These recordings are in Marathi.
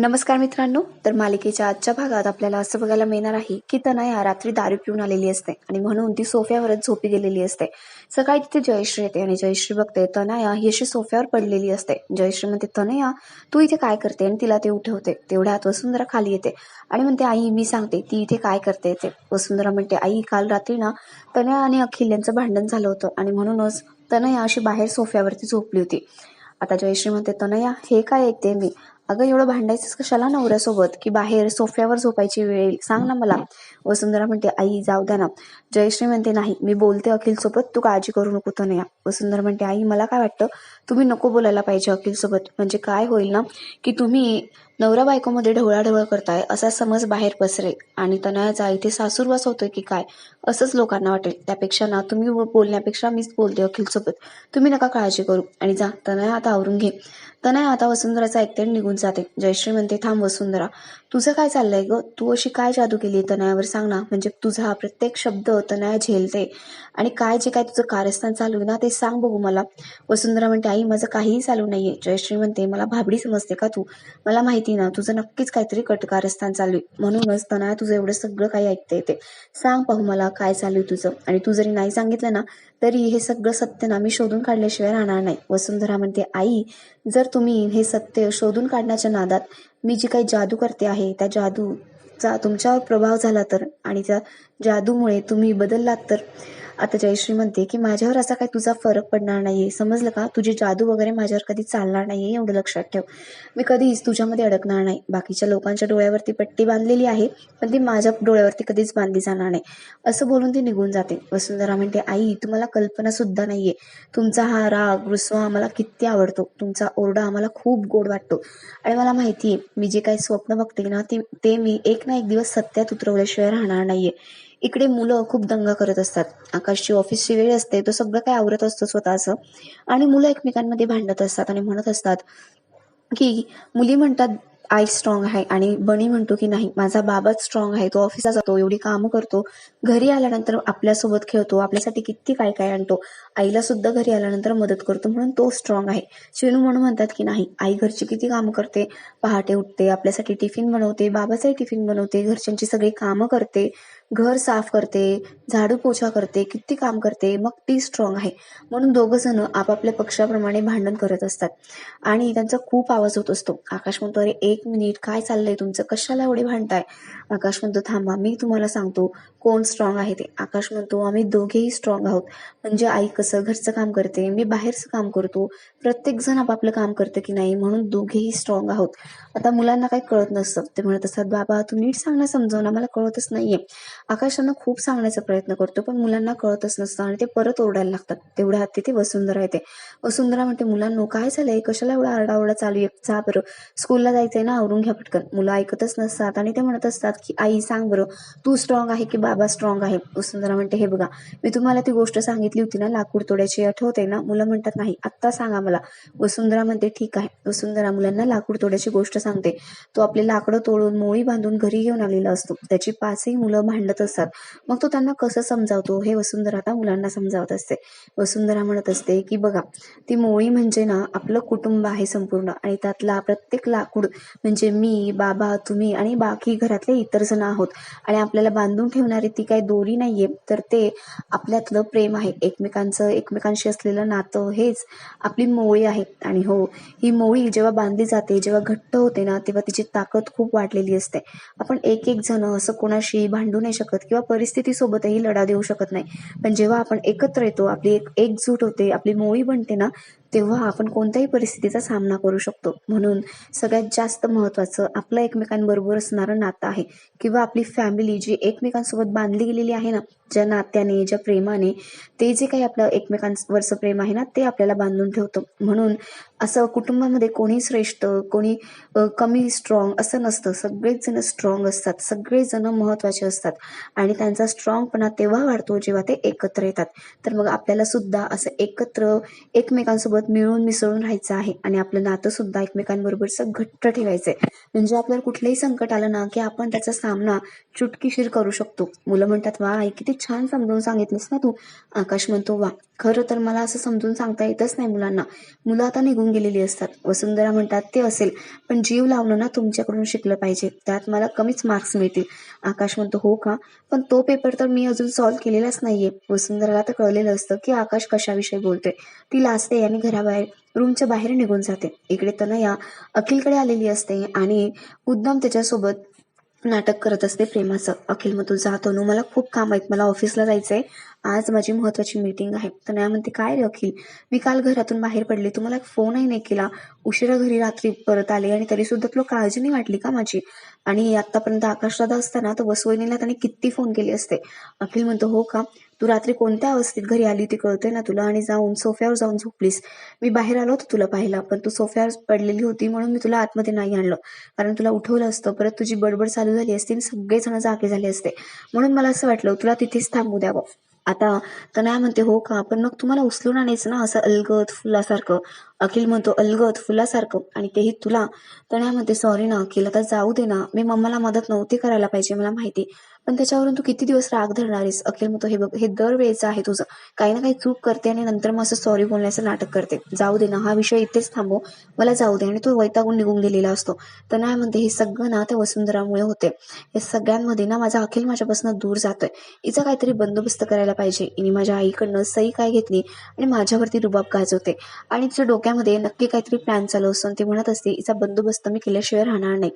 नमस्कार मित्रांनो तर मालिकेच्या आजच्या भागात आपल्याला असं बघायला मिळणार आहे की तनया रात्री दारू पिऊन आलेली असते आणि म्हणून ती सोफ्यावरच झोपी गेलेली असते. सकाळी तिथे जयश्री येते आणि जयश्री बघते तनया ही अशी सोफ्यावर पडलेली असते. जयश्री म्हणते तनया तू इथे काय करते? आणि तिला ते उठवते तेवढ्यात वसुंधरा खाली येते आणि म्हणते आई मी सांगते ती इथे काय करते? ते वसुंधरा म्हणते आई काल रात्री ना तनया आणि अखिल यांचं भांडण झालं होतं आणि म्हणूनच तनया अशी बाहेर सोफ्यावरती झोपली होती. आता जयश्री म्हणते तनया हे काय ऐकते मी? अगं एवढं भांडायचंच कशाला नवऱ्यासोबत? की बाहेर सोफ्यावर झोपायची वेळ येईल? सांग ना मला. वसुंधरा म्हणते आई जाऊ द्या ना. जयश्री म्हणते नाही मी बोलते अखिल सोबत तू काळजी करू नको तनया वसुंधरा म्हणते आई मला काय वाटतं? तुम्ही नको बोलायला पाहिजे अखिल सोबत म्हणजे काय होईल ना की तुम्ही नवरा बायकोमध्ये ढवळाढवळ करताय असा समज बाहेर पसरेल. आणि तनयाचा इथे सासूरवास होतोय की काय असंच लोकांना वाटेल. त्यापेक्षा ना तुम्ही बोलण्यापेक्षा मीच बोलते अखिल सोबत तुम्ही नका काळजी करू. आणि जा तनया आता आवरून घे. तनय आता वसुंधराचा ऐकते आणि निघून जाते. जयश्री म्हणते थांब वसुंधरा तुझं काय चाललंय ग? तू अशी काय जादू केली तनयावर सांग ना. म्हणजे तुझा हा प्रत्येक शब्द तनया झेलते. आणि काय जे काय तुझं कारस्थान चालू आहे ना ते सांग बघू मला. वसुंधरा म्हणते आई माझं काहीही चालू नाहीये. जयश्री म्हणते मला भाबडी समजते का तू? मला माहिती ना तुझं नक्कीच काहीतरी कटकारस्थान चालू आहे. म्हणूनच तनया तुझं एवढं सगळं काही ऐकते येते सांग पाहू मला काय चालू आहे तुझं? आणि तू जरी नाही सांगितलं ना तरी हे सगळं सत्य ना मी शोधून काढल्याशिवाय राहणार नाही. वसुंधरा म्हणते आई जर तुम्ही हे सत्य शोधून काढण्याच्या नादात मी जी काही जादू करते आहे त्या जादूचा तुमच्यावर प्रभाव झाला तर आणि त्या जादूमुळे तुम्ही बदललात तर आता जयश्री म्हणते की माझ्यावर असा काही तुझा फरक पडणार नाहीये. समजलं का? तुझी जादू वगैरे माझ्यावर कधी चालणार नाहीये एवढं लक्षात ठेव. मी कधीच तुझ्यामध्ये अडकणार नाही. बाकीच्या लोकांच्या डोळ्यावरती पट्टी बांधलेली आहे पण ती माझ्या डोळ्यावरती कधीच बांधली जाणार नाही. असं बोलून ती निघून जाते. वसुंधरा म्हणते आई तुम्हाला कल्पना सुद्धा नाहीये. तुमचा हा राग रुसवा आम्हाला किती आवडतो. तुमचा ओरडा आम्हाला खूप गोड वाटतो. आणि मला माहिती आहे मी जे काही स्वप्न बघते ना ते ते मी एक ना एक दिवस सत्यात उतरवल्याशिवाय राहणार नाहीये. इकडे मुलं खूप दंगा करत असतात. आकाशची ऑफिसची वेळ असते तो सगळं काय आवरत असतो स्वतःचं. आणि मुलं एकमेकांमध्ये भांडत असतात आणि म्हणत असतात की मुली म्हणतात आई स्ट्रॉंग आहे. आणि बनी म्हणतो की नाही माझा बाबाच स्ट्रॉंग आहे. तो ऑफिसला जातो एवढी कामं करतो. घरी आल्यानंतर आपल्यासोबत खेळतो आपल्यासाठी किती काय काय आणतो. आईला सुद्धा घरी आल्यानंतर मदत करतो म्हणून तो स्ट्रॉंग आहे. शिनू म्हणून म्हणतात की नाही आई घरची किती कामं करते. पहाटे उठते आपल्यासाठी टिफिन बनवते बाबाचाही टिफिन बनवते घरच्यांची सगळी कामं करते. घर साफ करते झाडू पोछा करते किती काम करते मग ती स्ट्रॉंग आहे. म्हणून दोघंजणं आपापल्या पक्षाप्रमाणे भांडण करत असतात. आणि त्यांचा खूप आवाज होत असतो. आकाश म्हणतो अरे एक मिनिट काय चाललंय तुमचं? कशाला एवढे भांडताय? आकाश म्हणतो थांबा मी तुम्हाला सांगतो कोण स्ट्रॉंग आहे ते. आकाश म्हणतो आम्ही दोघेही स्ट्रॉंग आहोत. म्हणजे आई कसं घरचं काम करते मी बाहेरचं काम करतो. प्रत्येक जण आपापलं काम करतं की नाही म्हणून दोघेही स्ट्रॉंग आहोत. आता मुलांना काही कळत नसतं. ते म्हणत असतात बाबा तू नीट सांगणं समजवणं आम्हाला कळतच नाहीये. आकाश त्यांना खूप सांगण्याचा प्रयत्न करतो पण मुलांना कळतच नसतं आणि ते परत ओरडायला लागतात. तेवढ्या हात तिथे वसुंधरा येते. वसुंधरा म्हणते मुलांनो काय झालंय? कशाला एवढा आरडाओरडा चालू आहे? जा बरं. स्कूलला जायचंय ना आवरून घ्या पटकन. मुलं ऐकतच नसतात आणि ते म्हणत असतात की आई सांग बरं. तू स्ट्रॉंग आहे की बाबा स्ट्रॉंग आहे? वसुंधरा म्हणते हे बघा मी तुम्हाला ती गोष्ट सांगितली होती ना लाकूड तोड्याची आठवते ना मुलं म्हणतात नाही आत्ता सांगा मला. वसुंधरा म्हणते ठीक आहे. वसुंधरा मुलांना लाकूड तोड्याची गोष्ट सांगते. तो आपले लाकडं तोडून मोळी बांधून घरी घेऊन आलेला असतो. त्याची पाचही मुलं भांडत असतात. मग तो त्यांना कसं समजावतो? हे वसुंधरा आता मुलांना समजावत असते. वसुंधरा म्हणत असते की बघा ती मोळी म्हणजे ना आपलं कुटुंब आहे संपूर्ण आणि त्यातला प्रत्येक लाकूड म्हणजे मी बाबा तुम्ही आणि बाकी घरातले इतर जण आहोत. आणि आपल्याला बांधून ठेवणारी ती काही दोरी नाहीये तर ते आपल्यातलं प्रेम आहे. एकमेकांचं एकमेकांशी असलेलं नातं हेच आपली मोळी आहे. आणि हो ही मोळी जेव्हा बांधली जाते जेव्हा घट्ट होते ना तेव्हा तिची ताकद खूप वाढलेली असते. आपण एक एक जण असं कोणाशी भांडू नाही शकत किंवा परिस्थितीसोबतही लढा देऊ शकत नाही. पण जेव्हा आपण एकत्र येतो आपली एक एकजूट होते आपली मोळी बनते ना तेव्हा आपण कोणत्याही परिस्थितीचा सामना करू शकतो. म्हणून सगळ्यात जास्त महत्त्वाचं आपलं एकमेकांबरोबर असणारं नातं आहे. किंवा आपली फॅमिली जी एकमेकांसोबत बांधली गेलेली आहे ना ज्या नात्याने ज्या प्रेमाने ते जे काही आपलं एकमेकांवरचं प्रेम आहे ना ते आपल्याला बांधून ठेवतं. म्हणून असं कुटुंबामध्ये कोणी श्रेष्ठ कोणी कमी स्ट्रॉंग असं नसतं. सगळेच जण स्ट्रॉंग असतात. सगळेजण महत्त्वाचे असतात. आणि त्यांचा स्ट्रॉंगपणा तेव्हा वाढतो जेव्हा ते एकत्र येतात. तर मग आपल्याला सुद्धा असं एकत्र एकमेकांसोबत मिळून मिसळून राहायचं आहे. आणि आपलं नातं सुद्धा एकमेकांबरोबर घट्ट ठेवायचंय. म्हणजे आपल्याला कुठलंही संकट आलं ना की आपण त्याचा सामना चुटकीशीर करू शकतो. मुलं म्हणतात वा आई किती छान समजावून सांगितलंस ना तू. आकाश म्हणतो वा खरं तर मला असं समजून सांगता येतच नाही मुलांना. मुलं आता निघून गेलेली असतात. वसुंधरा म्हणतात ते असेल पण जीव लावणं ना तुमच्याकडून शिकलं पाहिजे. त्यात मला कमीच मार्क्स मिळतील. आकाश म्हणतो हो का? पण तो पेपर तर मी अजून सॉल्व्ह केलेलाच नाहीये. वसुंधराला तर कळलेलं असतं की आकाश कशाविषयी बोलते ती लाजते आणि घराबाहेर रूमच्या बाहेर निघून जाते. इकडे तनया अखिलकडे आलेली असते आणि उद्दम त्याच्यासोबत नाटक करत असते प्रेमाचं. अखिल मग तू जातो. तनू मला खूप काम आहेत. मला ऑफिसला जायचंय. आज माझी महत्वाची मीटिंग आहे. तर नाही म्हणते काय रे अखिल? मी काल घरातून बाहेर पडले. तुम्हाला फोनही नाही केला. उशिरा घरी रात्री परत आले आणि तरी सुद्धा तुला काळजी नाही वाटली का माझी? आणि आतापर्यंत आकाशदादा असताना तर वसवणीला त्याने किती फोन केले असते. अखिल म्हणतो हो का? तू रात्री कोणत्या अवस्थेत घरी आली ती कळते ना तुला? आणि जाऊन सोफ्यावर जाऊन झोपलीस. मी बाहेर आलो होतो तुला पाहिला पण तू सोफ्यावर पडलेली होती म्हणून मी तुला आतमध्ये नाही आणलं. कारण तुला उठवलं असतं. परत तुझी बडबड चालू झाली असती आणि सगळेजण जागे झाले असते. म्हणून मला असं वाटलं तुला तिथेच थांबू द्यावं. आता तनया म्हणते हो का? पण मग तुम्हाला उचलून आणायचं ना असं अलगत फुलासारखं? अखिल म्हणतो अलगत फुलासारखं? आणि तेही तुला? तनया म्हणते सॉरी ना अखिल आता जाऊ दे ना. मी मम्माला मदत नव्हती करायला पाहिजे मला माहिती. पण त्याच्यावरून तू किती दिवस राग धरणारीस? अखिल म्हणतो हे बघ हे दरवेळेचं आहे तुझं. काही ना काही चूक करते आणि नंतर मग असं सॉरी बोलण्याचं नाटक करते. जाऊ दे ना हा विषय इथेच थांबव. मला जाऊ दे. आणि तो वैतागून निघून गेलेला असतो. तर नाही म्हणते हे सगळं ना त्या वसुंधरामुळे होते. या सगळ्यांमध्ये ना माझा अखिल माझ्यापासून दूर जातोय. हिचा काहीतरी बंदोबस्त करायला पाहिजे. हिने माझ्या आईकडनं सही काय घेतली आणि माझ्यावरती रुबाब गाजवते. आणि तिच्या डोक्यामध्ये नक्की काहीतरी प्लॅन चालू असतो आणि ती म्हणत असते हिचा बंदोबस्त मी केल्याशिवाय राहणार नाही.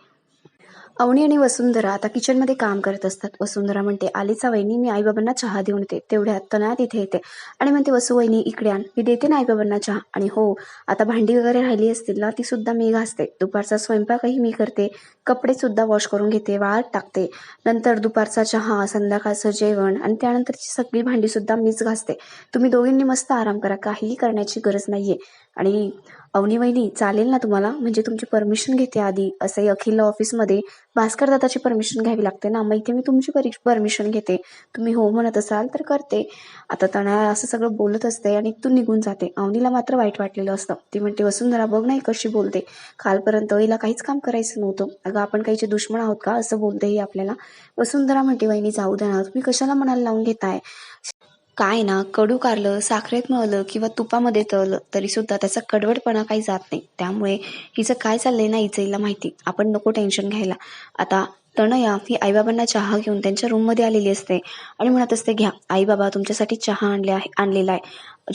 अवनी आणि वसुंधरा आता किचनमध्ये काम करत असतात. वसुंधरा म्हणते आलीचा वहिनी मी आईबाबांना चहा देऊन येते. तेवढ्यात तनात तिथे येते. आणि म्हणते वसू वहिनी इकडे आण. मी देते ना आईबाबांना चहा. आणि हो आता भांडी वगैरे राहिली असतील ना ती सुद्धा मी घासते. दुपारचा स्वयंपाकही मी करते. कपडे सुद्धा वॉश करून घेते वाळत टाकते. नंतर दुपारचा चहा संध्याकाळचं जेवण आणि त्यानंतरची सगळी भांडी सुद्धा मीच घासते. तुम्ही दोघींनी मस्त आराम करा. काहीही करण्याची गरज नाहीये. आणि अवनी वहिनी चालेल ना तुम्हाला? म्हणजे तुमची परमिशन घेते आधी. असंही अखिल ऑफिसमध्ये भास्कर दादाची परमिशन घ्यावी लागते ना? मग इथे मी तुमची परमिशन घेते. तुम्ही हो म्हणत असाल तर करते. आता तणा असं सगळं बोलत असते आणि तू निघून जाते. अवनीला मात्र वाईट वाटलेलं असतं. ती म्हणते वसुंधरा बघ नाही कशी बोलते. कालपर्यंत हिला काहीच काम करायचं नव्हतं. अगं आपण काहीचे दुश्मन आहोत का? असं बोलते ही आपल्याला. वसुंधरा म्हणते वहिनी जाऊ दे ना. तुम्ही कशाला मनाला लावून घेताय? काय ना कडू कारलं साखरेत मळलं किंवा तुपामध्ये तळलं तरी सुद्धा त्याचा कडवटपणा काही जात नाही. त्यामुळे हिचं काय चाललंय ना हिचं हिला माहिती. आपण नको टेन्शन घ्यायला. आता तनया ही आईबाबांना चहा घेऊन त्यांच्या रूममध्ये आलेली असते आणि म्हणत असते घ्या आईबाबा तुमच्यासाठी चहा आणले आहे आणलेला आहे.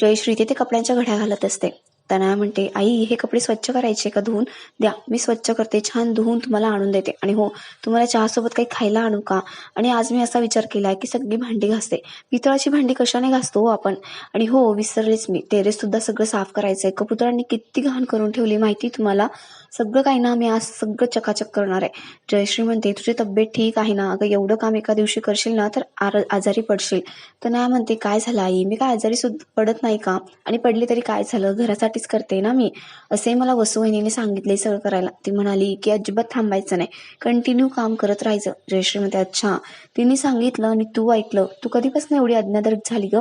जयश्री तिथे कपड्यांच्या घड्या घालत असते. त्यांना म्हणते आई हे कपडे स्वच्छ करायचे का? धुवून द्या. मी स्वच्छ करते. छान धुवून तुम्हाला आणून देते. आणि हो तुम्हाला चहासोबत काही खायला आणू का? आणि आज मी असा विचार केलाय की सगळी भांडी घासते. पितळाची भांडी कशाने घासतो हो आपण? आणि हो विसरलेच मी. टेरेस सुद्धा सगळं साफ करायचंय. कपुतरांनी किती घाण करून ठेवली माहिती तुम्हाला? सगळं काही ना मी आज सगळं चकाचक करणार आहे. जयश्री म्हणते तुझी तब्येत ठीक आहे ना? अगं एवढं काम एका दिवशी करशील ना तर आर आजारी पडशील. तर नाही म्हणते काय झालं आई? मी काय आजारी सुद्धा पडत नाही का? आणि पडली तरी काय झालं? घरासाठी घरासाठीच करते ना मी. असे मला वसुवहिनीने सांगितले सगळं करायला. ती म्हणाली की अजिबात थांबायचं नाही. कंटिन्यू काम करत राहायचं. जयश्री म्हणते अच्छा. तिने सांगितलं आणि तू ऐकलं. तू कधीपासून एवढी अज्ञाधरक झाली ग?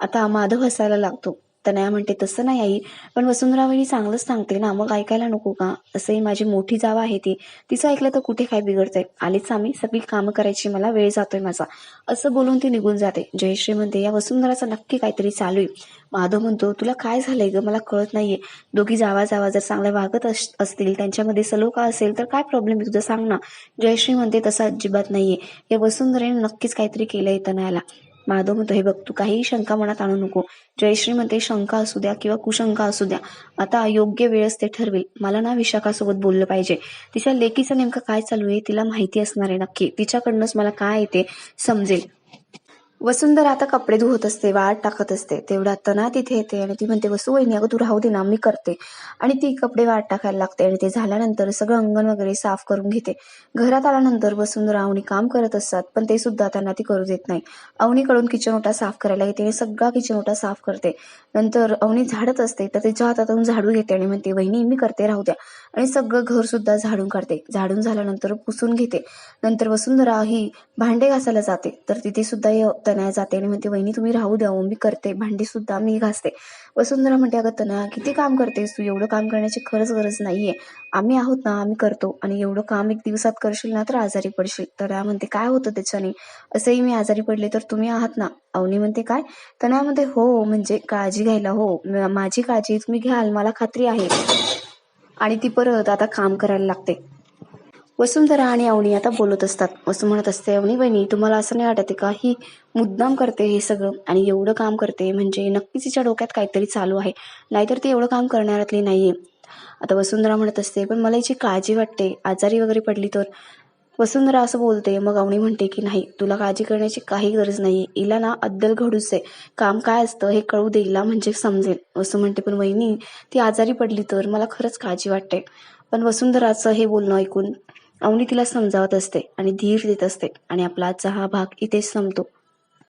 आता माधव हसायला लागतो. तनया म्हणते तसं नाही आई पण वसुंधरावणी चांगलंच सांगते ना मग ऐकायला नको का? असंही माझी मोठी जावा आहे ती. तिचं ऐकलं तर कुठे काय बिघडतंय? आलीच आम्ही सगळी कामं करायची मला वेळ जातोय माझा. असं बोलून ती निघून जाते. जयश्री म्हणते या वसुंधराचं नक्की काहीतरी चालू आहे. माधव म्हणतो तुला काय झालंय ग? मला कळत नाहीये. दोघी जावा जावा जर चांगल्या वागत असतील त्यांच्यामध्ये सलोखा असेल तर काय प्रॉब्लेम आहे तुझं? सांग ना. जयश्री म्हणते तसं अजिबात नाहीये. या वसुंधरेने नक्कीच काहीतरी केलंय तनयाला. माधव म्हणतो हे बघ तू काहीही शंका मनात आणू नको. जयश्री म्हणते शंका असू द्या किंवा कुशंका असू द्या आता योग्य वेळच ते ठरवेल. मला ना विशाखासोबत बोललं पाहिजे. तिच्या लेकीचं नेमकं काय चालू आहे तिला माहिती असणार आहे नक्की. तिच्याकडनंच मला काय येते समजेल. वसुंधरा आता कपडे धुवत असते वाट टाकत असते. तेवढ्या तना तिथे येते आणि ती म्हणते वसू वहिनी अगं तू राहू दे ना मी करते. आणि ती कपडे वाट टाकायला लागते आणि ते झाल्यानंतर सगळं अंगण वगैरे साफ करून घेते. घरात आल्यानंतर वसुंधरा अवनी काम करत असतात पण ते सुद्धा त्यांना ती करू देत नाही. अवनीकडून किचन ओटा साफ करायला येते आणि सगळा किचन ओटा साफ करते. नंतर अवनी झाडत असते तर तिच्या हातातून झाडू घेते आणि म्हणते वहिनी मी करते राहू द्या. आणि सगळं घर सुद्धा झाडून काढते. झाडून झाल्यानंतर पुसून घेते. नंतर वसुंधरा ही भांडे घासायला जाते तर तिथे सुद्धा तनया जाते आणि म्हणते वहिनी तुम्ही राहू द्या मी करते. भांडी सुद्धा मी घासते. वसुंधरा म्हणते अगं तनया किती काम करतेस तू? एवढं काम करण्याची खरंच गरज नाहीये. आम्ही आहोत ना आम्ही करतो. आणि एवढं काम एक दिवसात करशील ना तर आजारी पडशील. तनया म्हणते काय होतं त्याच्याने? असंही मी आजारी पडले तर तुम्ही आहात ना? अवनी म्हणते काय? तनया म्हणते हो म्हणजे काळजी घ्यायला हो. माझी काळजी तुम्ही घ्याल मला खात्री आहे. आणि ती परत आता काम करायला लागते. वसुंधरा आणि अवनी आता बोलत असतात. वसू म्हणत असते अवनी बहिणी तुम्हाला असं नाही वाटत आहे का? ही मुद्दाम करते हे सगळं आणि एवढं काम करते म्हणजे नक्कीच तिच्या डोक्यात काहीतरी चालू आहे. नाहीतर ती एवढं काम करणाऱ्यातली नाहीये. आता वसुंधरा म्हणत असते पण मला हिची काळजी वाटते. आजारी वगैरे पडली तर? वसुंधरा असं बोलते मग अवणी म्हणते की नाही तुला काळजी करण्याची काही गरज नाही इला ना अद्दल घडूच. आहे काम काय असतं हे कळू दे इला म्हणजे समजेल. वसू म्हणते पण वहिनी ती आजारी पडली तर मला खरंच काळजी वाटते. पण वसुंधराचं हे बोलणं ऐकून अवनी तिला समजावत असते आणि धीर देत असते आणि आपला आजचा हा भाग इथेच संपतो.